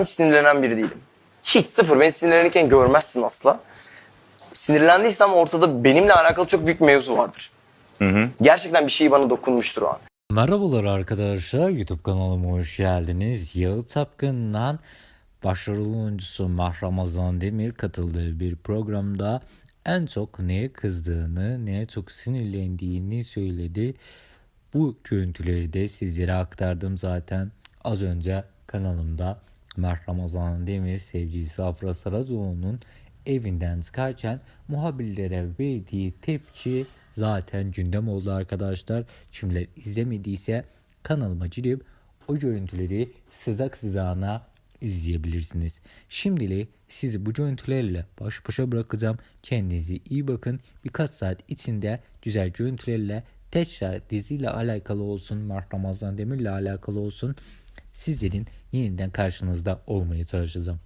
hiç sinirlenen biri değilim. Hiç sıfır. Beni sinirlenirken görmezsin asla. Sinirlendiysem ortada benimle alakalı çok büyük mevzu vardır. Gerçekten bir şey bana dokunmuştur o an. Merhabalar arkadaşlar YouTube kanalıma hoş geldiniz. Yağı Tapkın'dan başarılı oyuncusu Mah Ramazan Demir katıldığı bir programda en çok neye kızdığını, neye çok sinirlendiğini söyledi. Bu görüntüleri de sizlere aktardım zaten az önce kanalımda Mah Ramazan Demir sevgilisi Afra Saracoğlu'nun evinden çıkarken muhabirlere verdiği tepki zaten gündem oldu arkadaşlar. Kimler izlemediyse kanalıma girip o görüntüleri sızak sızağına izleyebilirsiniz. Şimdilik sizi bu görüntülerle baş başa bırakacağım. Kendinize iyi bakın. Birkaç saat içinde güzel görüntülerle tekrar diziyle alakalı olsun, Mart Ramazan Demir'le alakalı olsun sizlerin yeniden karşınızda olmaya çalışacağım.